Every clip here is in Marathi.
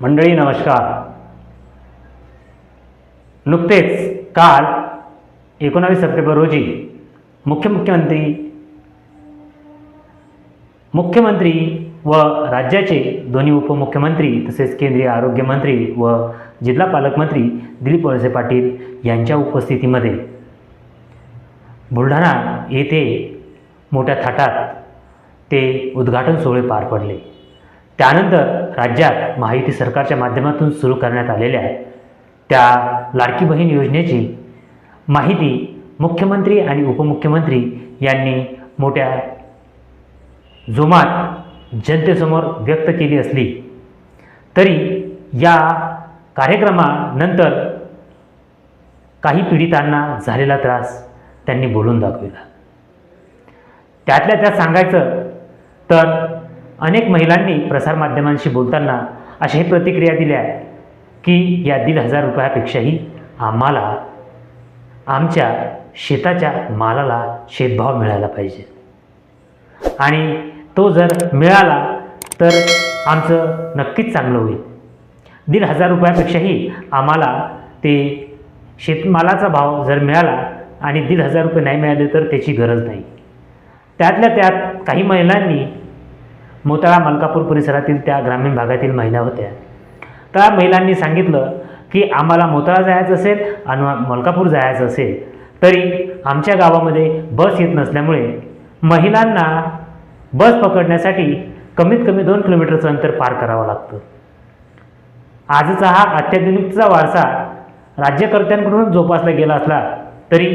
मंडळी नमस्कार. नुकतेच काल एकोणावीस सप्टेंबर रोजी मुख्य मुख्यमंत्री मुख्यमंत्री व राज्याचे दोन्ही उपमुख्यमंत्री तसेच केंद्रीय आरोग्यमंत्री व जिल्हा पालकमंत्री दिलीप वळसे पाटील यांच्या उपस्थितीमध्ये बुलढाणा येथे मोठ्या थाटात ते उद्घाटन सोहळे पार पडले. त्यानंतर राज्यात माहिती सरकारच्या माध्यमातून सुरू करण्यात आलेल्या त्या लाडकी बहीण योजनेची माहिती मुख्यमंत्री आणि उपमुख्यमंत्री यांनी मोठ्या जोमात जनतेसमोर व्यक्त केली असली तरी या कार्यक्रमानंतर काही पीडितांना झालेला त्रास त्यांनी बोलून दाखविला. त्यातल्या त्यात सांगायचं तर अनेक महिलांनी प्रसारमाध्यमांशी बोलताना अशाही प्रतिक्रिया दिल्या की या दीड हजार रुपयापेक्षाही आम्हाला आमच्या शेताच्या मालाला शेतभाव मिळायला पाहिजे. आणि तो जर मिळाला तर आमचं नक्कीच चांगलं होईल. दीड हजार रुपयापेक्षाही आम्हाला ते शेतमालाचा भाव जर मिळाला आणि दीड हजार रुपये नाही मिळाले तर त्याची गरज नाही. त्यातल्या त्यात काही महिलांनी मोताळा मलकापूर परिसरातील त्या ग्रामीण भागातील महिला होत्या. त्या महिलांनी सांगितलं की आम्हाला मोताळा जायचं असेल आणि मलकापूर जायचं असेल तरी आमच्या गावामध्ये बस येत नसल्यामुळे महिलांना बस पकडण्यासाठी कमीत कमी दोन किलोमीटरचं अंतर पार करावं लागतं. आजचा हा अत्याधुनिकचा वारसा राज्यकर्त्यांकडून जोपासला गेला असला तरी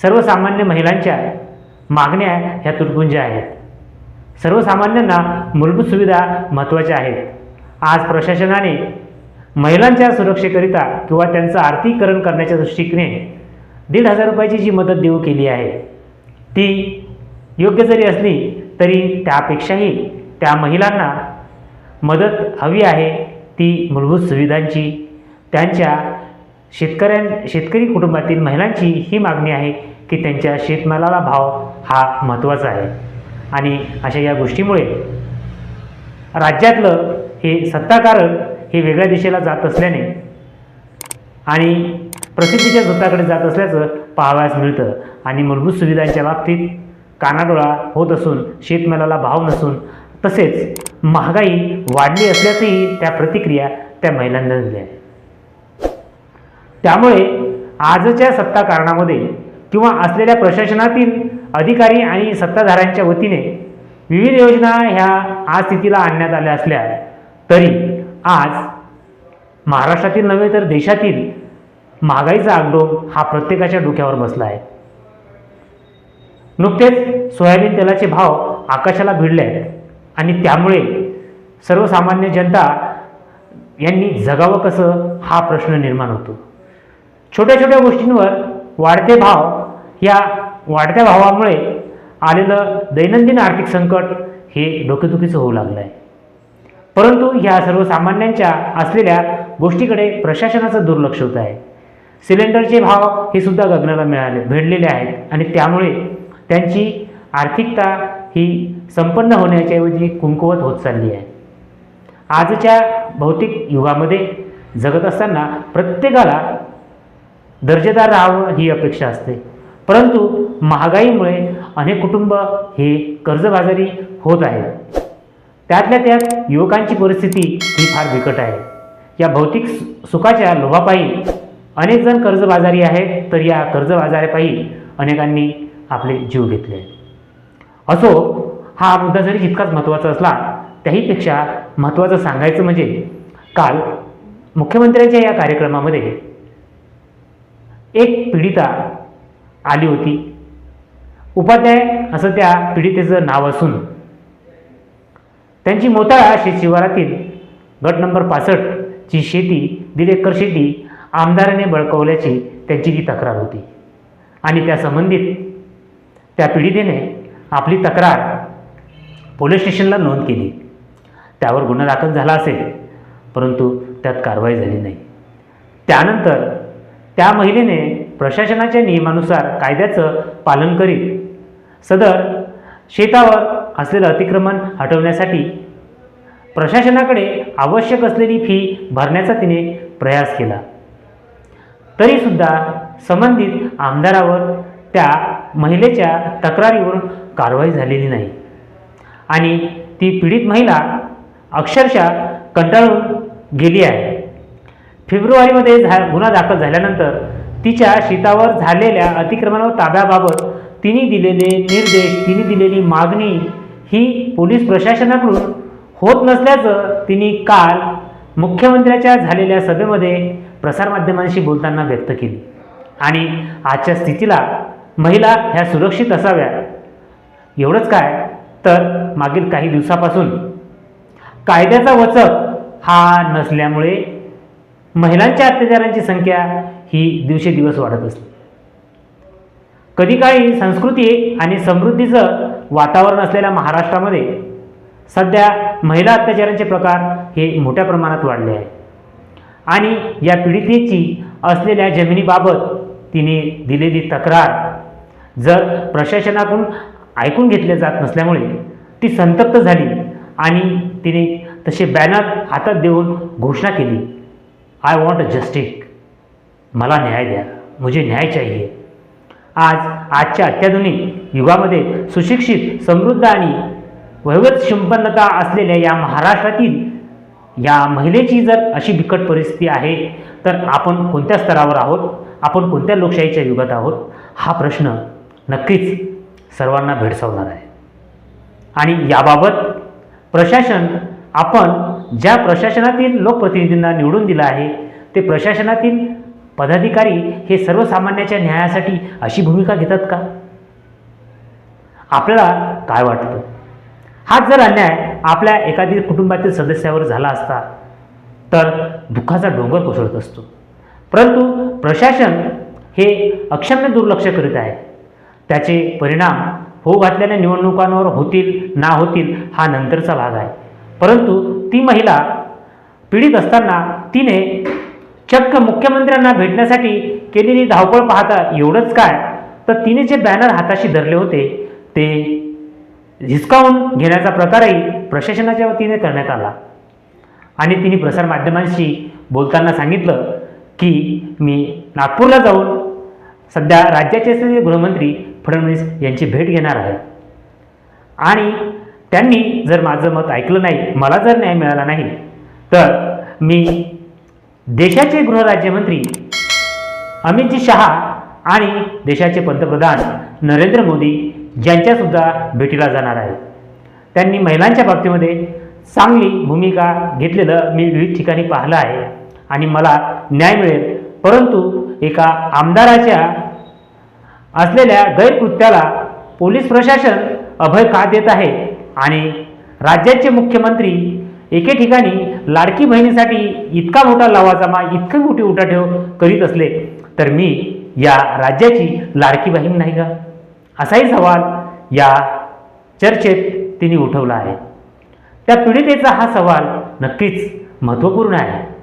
सर्वसामान्य महिलांच्या मागण्या ह्या तुटपुंज्या आहेत. सर्वसामान्यांना मूलभूत सुविधा महत्त्वाच्या आहेत. आज प्रशासनाने महिलांच्या सुरक्षेकरिता किंवा त्यांचं आर्थिकरण करण्याच्या दृष्टीने दीड हजार रुपयाची जी मदत देऊ केली आहे ती योग्य जरी असली तरी त्यापेक्षाही त्या महिलांना मदत हवी आहे ती मूलभूत सुविधांची त्यांच्या शेतकऱ्यां शेतकरी कुटुंबातील महिलांची ही मागणी आहे की त्यांच्या शेतमालाला भाव हा महत्त्वाचा आहे. आणि अशा या गोष्टीमुळे राज्यातलं हे सत्ताकारण हे वेगळ्या दिशेला जात असल्याने आणि प्रसिद्धीच्या झोताकडे जात असल्याचं पाहावयास मिळतं. आणि मूलभूत सुविधांच्या बाबतीत कानाडोळा होत असून शेतमालाला भाव नसून तसेच महागाई वाढली असल्याचंही त्या प्रतिक्रिया त्या महिलांना दिल्या त्यामुळे आजच्या सत्ताकारणामध्ये किंवा असलेल्या प्रशासनातील अधिकारी आणि सत्ताधाऱ्यांच्या वतीने विविध योजना ह्या आज स्थितीला आणण्यात आल्या असल्या तरी आज महाराष्ट्रातील नव्हे तर देशातील महागाईचा आगडोब हा प्रत्येकाच्या डोक्यावर बसला आहे. नुकतेच सोयाबीन तेलाचे भाव आकाशाला भिडले आहेत आणि त्यामुळे सर्वसामान्य जनता यांनी जगावं कसं हा प्रश्न निर्माण होतो. छोट्या छोट्या गोष्टींवर वाढते भाव या वाढत्या भावामुळे आलेलं दैनंदिन आर्थिक संकट हे डोकेदुखीचं होऊ लागलं आहे परंतु ह्या सर्वसामान्यांच्या असलेल्या गोष्टीकडे प्रशासनाचं दुर्लक्ष होत आहे. सिलेंडरचे भाव हे सुद्धा गगनाला मिळाले भेडलेले आहेत आणि त्यामुळे त्यांची आर्थिकता ही संपन्न होण्याच्याऐवजी कुंकुवत होत चालली आहे. आजच्या भौतिक युगामध्ये जगत असताना प्रत्येकाला दर्जेदार राहावं ही अपेक्षा असते. परंतु महागाईमुळे अनेक कुटुंब हे कर्जबाजारी होत आहेत. त्यातल्या त्यात युवकांची परिस्थिती ही फार बिकट आहे. या भौतिक सुखाच्या लोभापायी अनेक जण कर्जबाजारी आहेत तर या कर्जबाजारापायी अनेकांनी आपले जीव घेतले. असो हा मुद्दा जरी जितकाच महत्त्वाचा असला त्याहीपेक्षा महत्त्वाचं सांगायचं म्हणजे काल मुख्यमंत्र्यांच्या या कार्यक्रमामध्ये एक पीडिता आली होती. उपाध्याय असं त्या पीडितेचं नाव असून त्यांची मोताळा शिवारातील गट नंबर पासष्टची शेती दीड एकर शेती आमदाराने बळकवल्याची त्यांची ती तक्रार होती. आणि त्या संबंधित त्या पीडितेने आपली तक्रार पोलीस स्टेशनला नोंद केली. त्यावर गुन्हा दाखल झाला असेल परंतु त्यात कारवाई झाली नाही. त्यानंतर त्या महिलेने प्रशासनाच्या नियमानुसार कायद्याचं पालन करीत. सदर शेतावर असलेलं अतिक्रमण हटवण्यासाठी प्रशासनाकडे आवश्यक असलेली फी भरण्याचा तिने प्रयास केला. तरीसुद्धा संबंधित आमदारावर त्या महिलेच्या तक्रारीवरून कारवाई झालेली नाही. आणि ती पीडित महिला अक्षरशः कंटाळून गेली आहे. फेब्रुवारीमध्ये झा गुन्हा दाखल झाल्यानंतर तिच्या शेतावर झालेल्या अतिक्रमणावर ताब्याबाबत तिने दिलेले निर्देश तिने दिलेली मागणी ही पोलीस प्रशासनाकडून होत नसल्याचं तिने काल मुख्यमंत्र्याच्या झालेल्या सभेमध्ये प्रसारमाध्यमांशी बोलताना व्यक्त केली. आणि आजच्या स्थितीला महिला ह्या सुरक्षित असाव्या. एवढंच काय? तर मागील काही दिवसापासून कायद्याचा वचक हा नसल्यामुळे महिलांच्या अत्याचारांची संख्या ही दिवसेदिवस वाढत असते. कधी काही संस्कृती आणि समृद्धीचं वातावरण असलेल्या महाराष्ट्रामध्ये सध्या महिला अत्याचारांचे प्रकार हे मोठ्या प्रमाणात वाढले आहे. आणि या पीडितेची असलेल्या जमिनीबाबत तिने दिलेली तक्रार जर प्रशासनाकडून ऐकून घेतल्या जात नसल्यामुळे ती संतप्त झाली आणि तिने तसे बॅनर हातात देऊन घोषणा केली. आय वॉन्ट अ मला न्याय द्या. मुझे न्याय चाहिए. आज आजच्या अत्याधुनिक युगामध्ये सुशिक्षित समृद्ध आणि वैवत संपन्नता असलेल्या या महाराष्ट्रातील या महिलेची जर अशी बिकट परिस्थिती आहे तर आपण कोणत्या स्तरावर आहोत? आपण कोणत्या लोकशाहीच्या युगात आहोत? हा प्रश्न नक्कीच सर्वांना भेडसावणार आहे. आणि याबाबत प्रशासन आपण ज्या प्रशासनातील लोकप्रतिनिधींना निवडून दिलं आहे ते प्रशासनातील पदाधिकारी हे सर्वसामान्याच्या न्यायासाठी अशी भूमिका घेतात का? आपल्याला काय वाटतं? हाच जर अन्याय आपल्या एखादी कुटुंबातील सदस्यावर झाला असता तर दुःखाचा डोंगर कोसळत असतो. परंतु प्रशासन हे अक्षम्य दुर्लक्ष करीत आहे. त्याचे परिणाम होऊ घातलेल्या निवडणुकांवर होतील ना होतील हा नंतरचा भाग आहे. परंतु ती महिला पीडित असताना तिने चक्क मुख्यमंत्र्यांना भेटण्यासाठी केलेली धावपळ पाहता एवढंच काय? तर तिने जे बॅनर हाताशी धरले होते ते हिसकावून घेण्याचा प्रकारही प्रशासनाच्या वतीने करण्यात आला. आणि तिने प्रसारमाध्यमांशी बोलताना सांगितलं की मी नागपूरला जाऊन सध्या राज्याचे गृहमंत्री फडणवीस यांची भेट घेणार आहे. आणि त्यांनी जर माझं मत ऐकलं नाही मला जर न्याय मिळाला नाही तर मी देशाचे गृहराज्यमंत्री अमितजी शहा आणि देशाचे पंतप्रधान नरेंद्र मोदी यांच्यासुद्धा भेटीला जाणार आहे त्यांनी महिलांच्या बाबतीमध्ये चांगली भूमिका घेतलेलं मी विविध ठिकाणी पाहिलं आहे आणि मला न्याय मिळेल. परंतु एका आमदाराच्या असलेल्या गैरकृत्याला पोलीस प्रशासन अभय का देत आहे आणि राज्याचे मुख्यमंत्री एके ठिकाणी लाडकी बहिणीसाठी इतका मोठा लवाजमा इतकी मोठी उठाठेव करीत असले तर मी या राज्याची लाडकी बहीण नाही का? असाही सवाल या चर्चेत तिने उठवला आहे. त्या पीडितेचा हा सवाल नक्कीच महत्त्वपूर्ण आहे.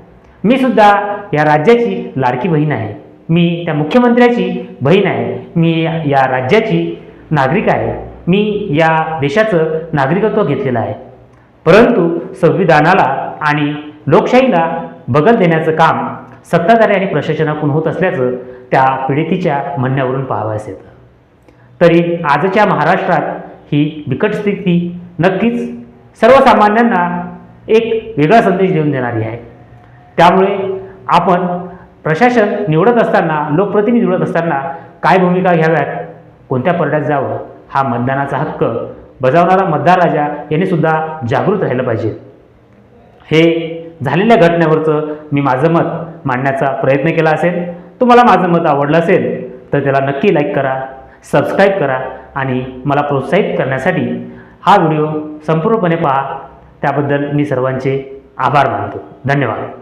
मी सुद्धा या राज्याची लाडकी बहीण आहे. मी त्या मुख्यमंत्र्याची बहीण आहे. मी या राज्याची नागरिक आहे. मी या देशाचं नागरिकत्व घेतलेलं आहे. परंतु संविधानाला आणि लोकशाहीला बगल देण्याचं काम सत्ताधारी आणि प्रशासनाकडून होत असल्याचं त्या पीडितीच्या म्हणण्यावरून पाहावयास येतं. तरी आजच्या महाराष्ट्रात ही बिकट स्थिती नक्कीच सर्वसामान्यांना एक वेगळा संदेश देऊन देणारी आहे. त्यामुळे आपण प्रशासन निवडत असताना लोकप्रतिनिधी निवडत असताना काय भूमिका घ्याव्यात कोणत्या परड्यात जावं हा मतदानाचा हक्क बजावणारा मतदार राजा यांनीसुद्धा जागृत राहिलं पाहिजे. हे झालेल्या घटनेवरचं मी माझं मत मांडण्याचा प्रयत्न केला असेल. तुम्हाला माझं मत आवडलं असेल तर त्याला नक्की लाईक करा सबस्क्राईब करा आणि मला प्रोत्साहित करण्यासाठी हा व्हिडिओ संपूर्णपणे पहा. त्याबद्दल मी सर्वांचे आभार मानतो. धन्यवाद.